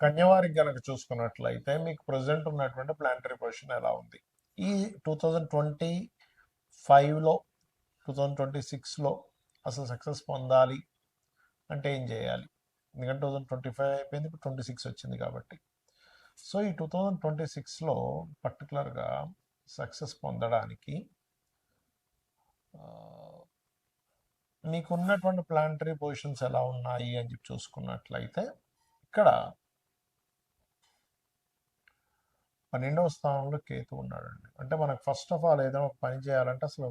కన్యవారికి గనక చూసుకున్నట్లయితే మీకు ప్రజెంట్ ఉన్నటువంటి ప్లానటరీ పొజిషన్ ఎలా ఉంది? ఈ టూ థౌజండ్ ట్వంటీ ఫైవ్లో టూ థౌజండ్ ట్వంటీ సిక్స్లో అసలు సక్సెస్ పొందాలి అంటే ఏం చేయాలి? ఎందుకంటే టూ థౌజండ్ ట్వంటీ ఫైవ్ అయిపోయింది ఇప్పుడు ట్వంటీ సిక్స్ వచ్చింది కాబట్టి. సో ఈ టూ థౌజండ్ ట్వంటీ సిక్స్లో పర్టికులర్గా సక్సెస్ పొందడానికి మీకున్నటువంటి మీకు ప్లానటరీ పొజిషన్స్ ఎలా ఉన్నాయి అని చెప్పి చూసుకున్నట్లయితే ఇక్కడ పన్నెండవ స్థానంలో కేతు ఉన్నాడండి. అంటే మనకు ఫస్ట్ ఆఫ్ ఆల్ ఏదైనా ఒక పని చేయాలంటే అసలు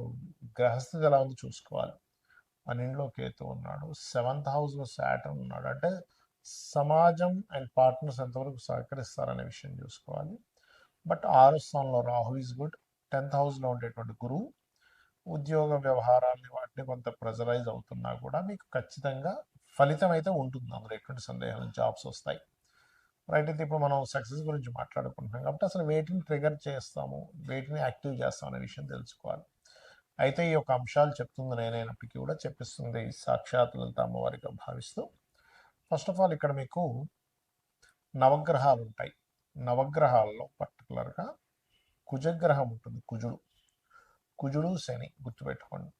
గ్రహస్థితి ఎలా ఉంది చూసుకోవాలి. పన్నెండులో కేతు ఉన్నాడు సెవెంత్ హౌస్లో శాటర్న్ ఉన్నాడు. అంటే సమాజం అండ్ పార్ట్నర్స్ ఎంతవరకు సహకరిస్తారనే విషయం చూసుకోవాలి. బట్ ఆరో స్థానంలో రాహు ఈజ్ గుడ్ టెన్త్ హౌస్లో ఉండేటువంటి గురువు ఉద్యోగ వ్యవహారాన్ని వాటిని కొంత ప్రెజరైజ్ అవుతున్నా కూడా మీకు ఖచ్చితంగా ఫలితం అయితే ఉంటుంది. అందులో ఎటువంటి సందేహాలు జాబ్స్ వస్తాయి. రైట్ అయితే ఇప్పుడు మనం సక్సెస్ గురించి మాట్లాడుకుంటున్నాం. కాబట్టి అసలు వేటిని ట్రిగర్ చేస్తాము? వేటిని యాక్టివ్ చేస్తాం అనే విషయం తెలుసుకోవాలి. అయితే ఈ యొక్క అంశాలు చెప్తుంది నేనైనప్పటికీ కూడా చెప్పిస్తుంది సాక్షాత్ లలిత అమ్మవారిగా భావిస్తూ. ఫస్ట్ ఆఫ్ ఆల్ ఇక్కడ మీకు నవగ్రహాలు ఉంటాయి. నవగ్రహాల్లో పర్టికులర్గా కుజగ్రహం ఉంటుంది. కుజుడు. కుజుడు శని గుర్తుపెట్టుకోండి.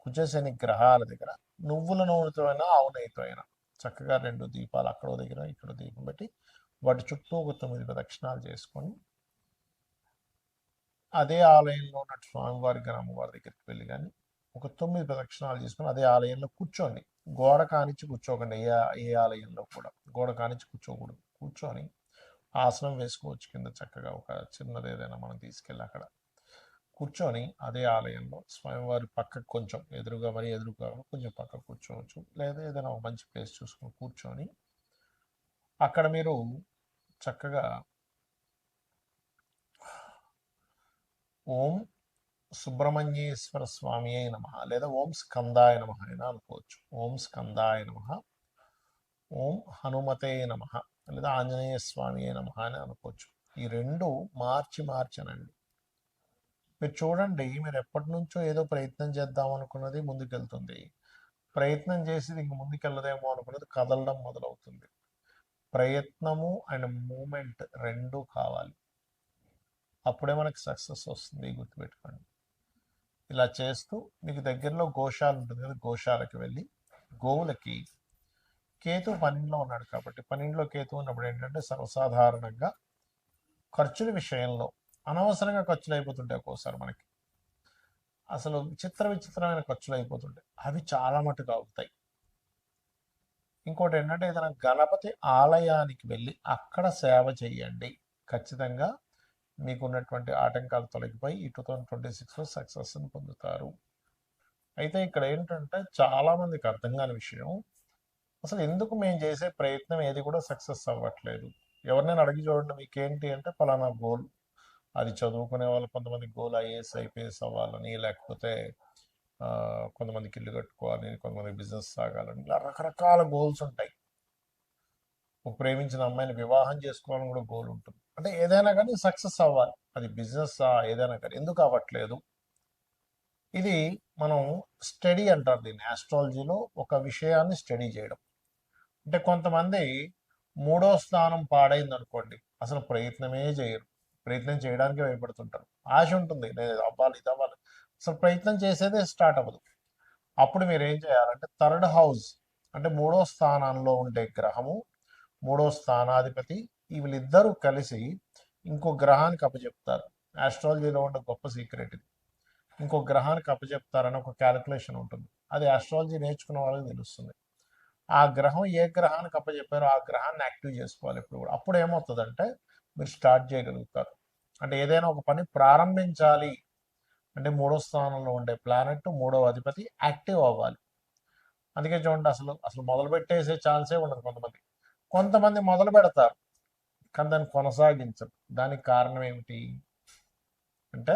కుజ శని గ్రహాల దగ్గర నువ్వుల నూనెతో అయినా ఆవు నెయ్యితో అయినా చక్కగా రెండు దీపాలు అక్కడో దగ్గర ఇక్కడ దీపం పెట్టి వాటి చుట్టూ ఒక తొమ్మిది ప్రదక్షిణాలు చేసుకొని అదే ఆలయంలో ఉన్న స్వామివారి కానీ అమ్మవారి దగ్గరికి వెళ్ళి కానీ ఒక తొమ్మిది ప్రదక్షిణాలు చేసుకొని అదే ఆలయంలో కూర్చోండి గోడ కానిచ్చి కూర్చోకండి. ఏ ఏ ఆలయంలో కూడా గోడ కానిచ్చి కూర్చోకూడదు. కూర్చొని ఆసనం వేసుకోవచ్చు కింద చక్కగా ఒక చిన్నది ఏదైనా మనం తీసుకెళ్ళి అక్కడ. కూర్చొని అదే ఆలయంలో స్వామివారి పక్కకు కొంచెం ఎదురుగా మరి ఎదురుగా కొంచెం పక్క కూర్చోవచ్చు. లేదా ఏదైనా ఒక మంచి ప్లేస్ చూసుకొని కూర్చొని అక్కడ మీరు చక్కగా ఓం సుబ్రహ్మణ్యేశ్వర స్వామి అయి నమ లేదా ఓం స్కందాయ నమ అయినా అనుకోవచ్చు. ఓం స్కందాయ నమ ఓం హనుమతే నమ లేదా ఆంజనేయ స్వామి అయి నమ అని అనుకోవచ్చు. ఈ రెండు మార్చి మార్చనండి. మీరు చూడండి మీరు ఎప్పటి నుంచో ఏదో ప్రయత్నం చేద్దాం అనుకున్నది ముందుకెళ్తుంది. ప్రయత్నం చేసి ఇంక ముందుకెళ్ళదేమో అనుకున్నది కదలడం మొదలవుతుంది. ప్రయత్నము అండ్ మూమెంట్ రెండు కావాలి. అప్పుడే మనకి సక్సెస్ వస్తుంది గుర్తుపెట్టుకోండి. ఇలా చేస్తూ మీకు దగ్గరలో గోశాల ఉంటుంది కదా గోశాలకి వెళ్ళి గోవులకి కేతు పన్నెండులో ఉన్నాడు కాబట్టి పన్నెండులో కేతు ఉన్నప్పుడు ఏంటంటే సర్వసాధారణంగా ఖర్చుల విషయంలో అనవసరంగా ఖర్చులు అయిపోతుంటాయి ఒక్కోసారి మనకి. అసలు విచిత్ర విచిత్రమైన ఖర్చులు అయిపోతుంటాయి అవి చాలా మటుకు అవుతాయి. ఇంకోటి ఏంటంటే ఏదైనా గణపతి ఆలయానికి వెళ్ళి అక్కడ సేవ చేయండి. ఖచ్చితంగా మీకు ఉన్నటువంటి ఆటంకాలు తొలగిపోయి ఈ టూ థౌజండ్ ట్వంటీ సిక్స్లో సక్సెస్ని పొందుతారు. అయితే ఇక్కడ ఏంటంటే చాలామందికి అర్థం కాని విషయం అసలు ఎందుకు మేము చేసే ప్రయత్నం ఏది కూడా సక్సెస్ అవ్వట్లేదు. ఎవరినైనా అడిగి చూడండి మీకు ఏంటి అంటే ఫలానా గోల్. అది చదువుకునే వాళ్ళు కొంతమంది గోల్ ఐఏఎస్ ఐపీఎస్ అవ్వాలని లేకపోతే కొంతమందికి ఇల్లు కట్టుకోవాలని కొంతమంది బిజినెస్ సాగాలని ఇలా రకరకాల గోల్స్ ఉంటాయి. ఒక ప్రేమించిన అమ్మాయిని వివాహం చేసుకోవాలని కూడా గోల్ ఉంటుంది. అంటే ఏదైనా కానీ సక్సెస్ అవ్వాలి. అది బిజినెస్ ఏదైనా కానీ. ఎందుకు అవ్వట్లేదు? ఇది మనం స్టడీ అంటారు దీన్ని. ఆస్ట్రాలజీలో ఒక విషయాన్ని స్టడీ చేయడం. అంటే కొంతమంది మూడో స్థానం పాడైంది అనుకోండి అసలు ప్రయత్నమే చేయరు. ప్రయత్నం చేయడానికి భయపడుతుంటారు. ఆశ ఉంటుంది. నేను అవ్వాలి ఇది అవ్వాలి. అసలు ప్రయత్నం చేసేదే స్టార్ట్ అవ్వదు. అప్పుడు మీరు ఏం చేయాలంటే థర్డ్ హౌస్ అంటే మూడో స్థానంలో ఉండే గ్రహము మూడో స్థానాధిపతి వీళ్ళిద్దరూ కలిసి ఇంకో గ్రహానికి అప్పచెప్తారు. ఆస్ట్రాలజీలో ఉండే గొప్ప సీక్రెట్ ఇది. ఇంకో గ్రహానికి అప్పచెప్తారని ఒక క్యాలిక్యులేషన్ ఉంటుంది. అది ఆస్ట్రాలజీ నేర్చుకున్న వాళ్ళకి తెలుస్తుంది. ఆ గ్రహం ఏ గ్రహానికి అప్పచెప్పారో ఆ గ్రహాన్ని యాక్టివ్ చేసుకోవాలి ఇప్పుడు కూడా. అప్పుడు ఏమవుతుందంటే మీరు స్టార్ట్ చేయగలుగుతారు. అంటే ఏదైనా ఒక పని ప్రారంభించాలి. అంటే మూడో స్థానంలో ఉండే ప్లానెట్ మూడో అధిపతి యాక్టివ్ అవ్వాలి. అందుకే చూడండి అసలు అసలు మొదలు పెట్టేసే ఛాన్సే ఉండదు కొంతమంది. కొంతమంది మొదలు పెడతారు కానీ దాన్ని కొనసాగించరు. దానికి కారణం ఏమిటి? అంటే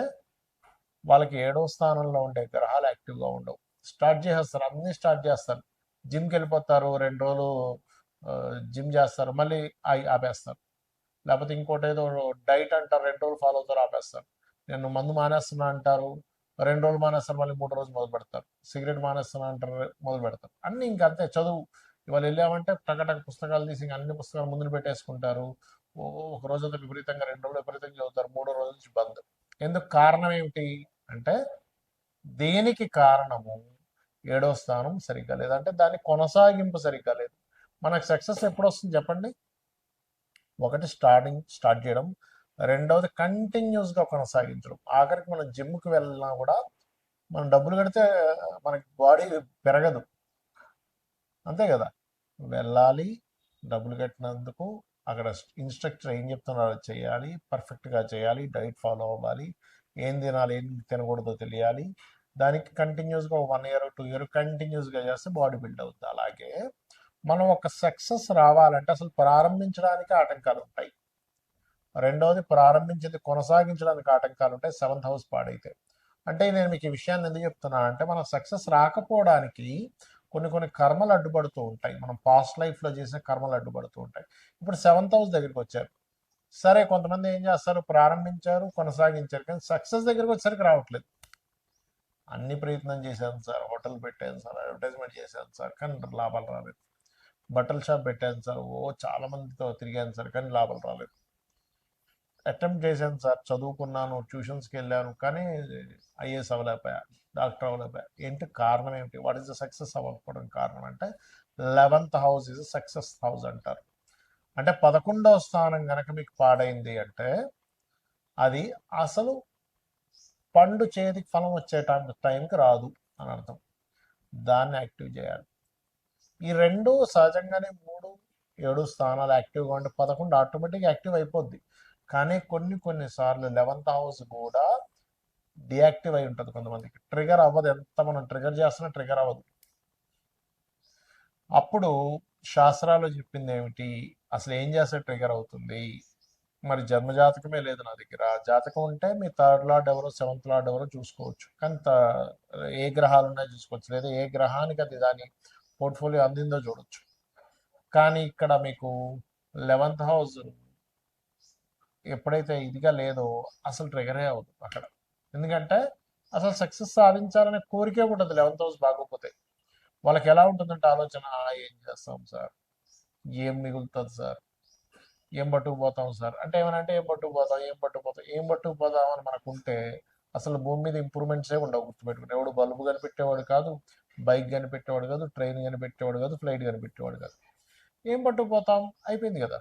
వాళ్ళకి ఏడో స్థానంలో ఉండే గ్రహాలు యాక్టివ్గా ఉండవు. స్టార్ట్ చేసేస్తారు అన్ని స్టార్ట్ చేస్తారు. జిమ్కి వెళ్ళిపోతారు రెండు రోజులు జిమ్ చేస్తారు మళ్ళీ ఆపేస్తారు. లేకపోతే ఇంకోటి ఏదో డైట్ అంటారు రెండు రోజులు ఫాలో అవుతారు ఆపేస్తారు. నేను మందు మానేస్తున్నా అంటారు రెండు రోజులు మానేస్తారు మళ్ళీ మూడు రోజులు మొదలు పెడతారు. సిగరెట్ మానేస్తున్నా అంటారు మొదలు పెడతారు. అన్ని ఇంక అంతే చదువు. ఇవాళ వెళ్ళామంటే టకటక పుస్తకాలు తీసి ఇంక అన్ని పుస్తకాలు ముందు పెట్టేసుకుంటారు. ఓ- ఒక రోజంతా విపరీతంగా రెండు రోజులు విపరీతంగా చదువుతారు మూడో రోజు నుంచి బంద్. ఎందుకు కారణం ఏమిటి అంటే దేనికి కారణము? ఏడో స్థానం సరిగ్గా లేదు. అంటే దాని కొనసాగింపు సరిగ్గా లేదు. మనకు సక్సెస్ ఎప్పుడు వస్తుంది చెప్పండి? ఒకటి స్టార్టింగ్ స్టార్ట్ చేయడం. రెండవది కంటిన్యూస్గా కొనసాగించడం. ఆఖరికి మనం జిమ్కి వెళ్ళినా కూడా మనం డబ్బులు కడితే మనకి బాడీ పెరగదు. అంతే కదా? వెళ్ళాలి డబ్బులు కట్టినందుకు అక్కడ ఇన్స్ట్రక్టర్ ఏం చెప్తున్నారో అది చేయాలి పర్ఫెక్ట్గా చేయాలి డైట్ ఫాలో అవ్వాలి ఏం తినాలి ఏం తినకూడదో తెలియాలి. దానికి కంటిన్యూస్గా వన్ ఇయర్ టూ ఇయర్ కంటిన్యూస్గా చేస్తే బాడీ బిల్డ్ అవుతుంది అలాగే మనం ఒక సక్సెస్ రావాలంటే అసలు ప్రారంభించడానికి ఆటంకాలు ఉంటాయి. రెండవది ప్రారంభించింది కొనసాగించడానికి ఆటంకాలు ఉంటాయి. సెవెంత్ హౌస్ పాడైతే. అంటే నేను మీకు ఈ విషయాన్ని ఎందుకు చెప్తున్నా అంటే మనం సక్సెస్ రాకపోవడానికి కొన్ని కొన్ని కర్మలు అడ్డుపడుతూ ఉంటాయి. మనం పాస్ట్ లైఫ్లో చేసిన కర్మలు అడ్డుపడుతూ ఉంటాయి. ఇప్పుడు సెవెంత్ హౌస్ దగ్గరికి వచ్చారు. సరే కొంతమంది ఏం చేస్తారు? ప్రారంభించారు కొనసాగించారు కానీ సక్సెస్ దగ్గరికి వచ్చేసరికి రావట్లేదు. అన్ని ప్రయత్నం చేశాను సార్. హోటల్ పెట్టాను సార్ అడ్వర్టైజ్మెంట్ చేశాను సార్ కానీ లాభాలు రాలేదు. బట్టల షాప్ పెట్టాను సార్. ఓ చాలా మందితో తిరిగాను సార్ కానీ లాభాలు రాలేదు. అటెంప్ట్ చేశాను సార్ చదువుకున్నాను ట్యూషన్స్కి వెళ్ళాను కానీ ఐఏఎస్ అవ్వలేకపోయా డాక్టర్ అవ్వలేకపోయా. ఏంటి కారణం ఏమిటి? వాట్ ఈస్ ద సక్సెస్ అవ్వకపోవడం కారణం అంటే eleventh house is success house అంటారు. అంటే పదకొండవ స్థానం కనుక మీకు పాడైంది అంటే అది అసలు పండు చేతికి ఫలం వచ్చే టైం టైంకి రాదు అని అర్థం. దాన్ని యాక్టివ్ చేయాలి. ఈ రెండు సహజంగానే మూడు ఏడు స్థానాలు యాక్టివ్గా ఉంటే పదకొండు ఆటోమేటిక్గా యాక్టివ్ అయిపోద్ది. కానీ కొన్ని కొన్ని సార్లు లెవెన్త్ హౌస్ కూడా డియాక్టివ్ అయి ఉంటుంది కొంతమందికి. ట్రిగర్ అవ్వదు. ఎంత మనం ట్రిగర్ చేస్తున్నా ట్రిగర్ అవ్వదు. అప్పుడు శాస్త్రాలు చెప్పింది ఏమిటి? అసలు ఏం చేస్తే ట్రిగర్ అవుతుంది? మరి జన్మ జాతకమే లేదు నా దగ్గర. జాతకం ఉంటే మీ థర్డ్ లార్డ్ ఎవరో సెవెంత్ లార్డ్ ఎవరో చూసుకోవచ్చు. కానీ ఏ గ్రహాలు ఉన్నాయో చూసుకోవచ్చు. లేదా ఏ గ్రహానికి అది దాని పోర్ట్ఫోలియో అందిందో చూడొచ్చు. కానీ ఇక్కడ మీకు లెవెంత్ హౌస్ ఎప్పుడైతే ఇదిగా లేదో అసలు ట్రిగరే అవ్వదు అక్కడ. ఎందుకంటే అసలు సక్సెస్ సాధించాలనే కోరికే ఉంటుంది లెవెన్త్ హౌస్ బాగోకపోతే. వాళ్ళకి ఎలా ఉంటుందంటే ఆలోచన ఏం చేస్తాం సార్? ఏం మిగులుతుంది సార్? ఏం పట్టుకుపోతాం సార్? అంటే ఏమనంటే ఏం పట్టుకుపోతాం? ఏం పట్టుకుపోతాం? ఏం పట్టుకుపోతాం అని మనకు ఉంటే అసలు భూమి మీద ఇంప్రూవ్మెంట్సే ఉండవు గుర్తుపెట్టుకుంటే ఎవడు బల్బు కనిపెట్టేవాడు కాదు బైక్ కనిపెట్టేవాడు కాదు ట్రైన్ కనిపెట్టేవాడు కాదు ఫ్లైట్ కనిపెట్టేవాడు కాదు. ఏం పట్టుకుపోతాం? అయిపోయింది కదా.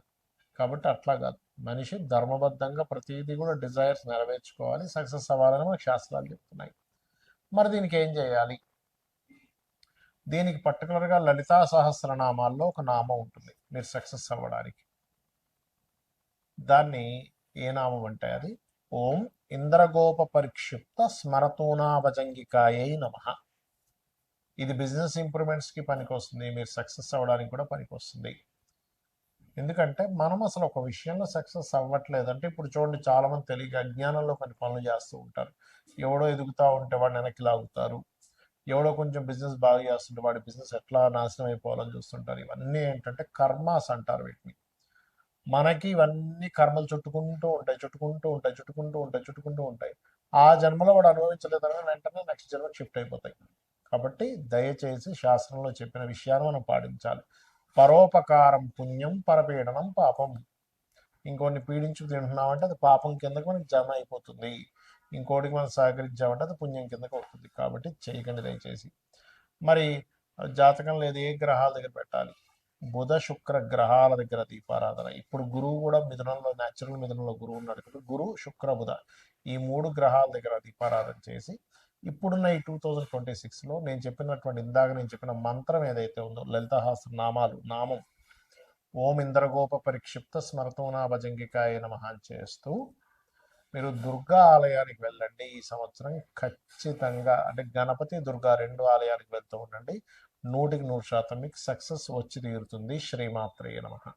కాబట్టి అట్లా కాదు. మనిషి ధర్మబద్ధంగా ప్రతిదీ కూడా డిజైర్స్ నెరవేర్చుకోవాలి. సక్సెస్ అవ్వాలని మనకు శాస్త్రాలు చెప్తున్నాయి. మరి దీనికి ఏం చేయాలి? దీనికి పర్టికులర్గా లలితా సహస్రనామాల్లో ఒక నామం ఉంటుంది. మీరు సక్సెస్ అవ్వడానికి. దాన్ని ఏ నామం అంటే అది? ఓం ఇంద్రగోప పరిక్షిప్త స్మరతూనాభజంగికాయై నమ. ఇది బిజినెస్ ఇంప్రూవ్మెంట్స్కి పనికొస్తుంది మీరు సక్సెస్ అవ్వడానికి కూడా పనికొస్తుంది. ఎందుకంటే మనం అసలు ఒక విషయంలో సక్సెస్ అవ్వట్లేదు అంటే ఇప్పుడు చూడండి చాలా మంది తెలియక అజ్ఞానంలో కొన్ని పనులు చేస్తూ ఉంటారు. ఎవడో ఎదుగుతా ఉంటే వాడిని వెనక్కి లాగుతారు. ఎవడో కొంచెం బిజినెస్ బాగా చేస్తుంటే వాడి బిజినెస్ ఎట్లా నాశనం అయిపోవాలని చూస్తుంటారు. ఇవన్నీ ఏంటంటే కర్మాస్ అంటారు వీటిని. మనకి ఇవన్నీ కర్మలు చుట్టుకుంటూ ఉంటాయి చుట్టుకుంటూ ఉంటాయి చుట్టుకుంటూ ఉంటాయి చుట్టుకుంటూ ఉంటాయి. ఆ జన్మలో వాడు అనుభవించలేదని వెంటనే నెక్స్ట్ జన్మ షిఫ్ట్ అయిపోతాయి. కాబట్టి దయచేసి శాస్త్రంలో చెప్పిన విషయాన్ని మనం పాటించాలి. పరోపకారం పుణ్యం పరపీడనం పాపం. ఇంకోటిని పీడించు తింటున్నామంటే అది పాపం కిందకి మనకి జమ అయిపోతుంది. ఇంకోటికి మనం సహకరించామంటే అది పుణ్యం కిందకి వస్తుంది. కాబట్టి చేయకండి దయచేసి. మరి జాతకం లేదు ఏ గ్రహాల దగ్గర పెట్టాలి? బుధ శుక్ర గ్రహాల దగ్గర దీపారాధన. ఇప్పుడు గురువు కూడా మిథునంలో న్యాచురల్ మిథునంలో గురువు ఉన్నాడు. గురువు గురు శుక్ర బుధ. ఈ మూడు గ్రహాల దగ్గర దీపారాధన చేసి ఇప్పుడున్న ఈ టూ థౌజండ్ ట్వంటీ సిక్స్లో నేను చెప్పినటువంటి ఇందాక నేను చెప్పిన మంత్రం ఏదైతే ఉందో లలితహాస్త్ర నామాలు నామం ఓం ఇంద్రగోప పరిక్షిప్త స్మరతోనా భజంగికాయ నమహాన్ చేస్తూ మీరు దుర్గా ఆలయానికి వెళ్ళండి ఈ సంవత్సరం. ఖచ్చితంగా అంటే గణపతి దుర్గా రెండు ఆలయానికి వెళ్తూ ఉండండి. నూటికి నూరు శాతం మీకు సక్సెస్ వచ్చి తీరుతుంది. శ్రీమాత్రేయ నమహా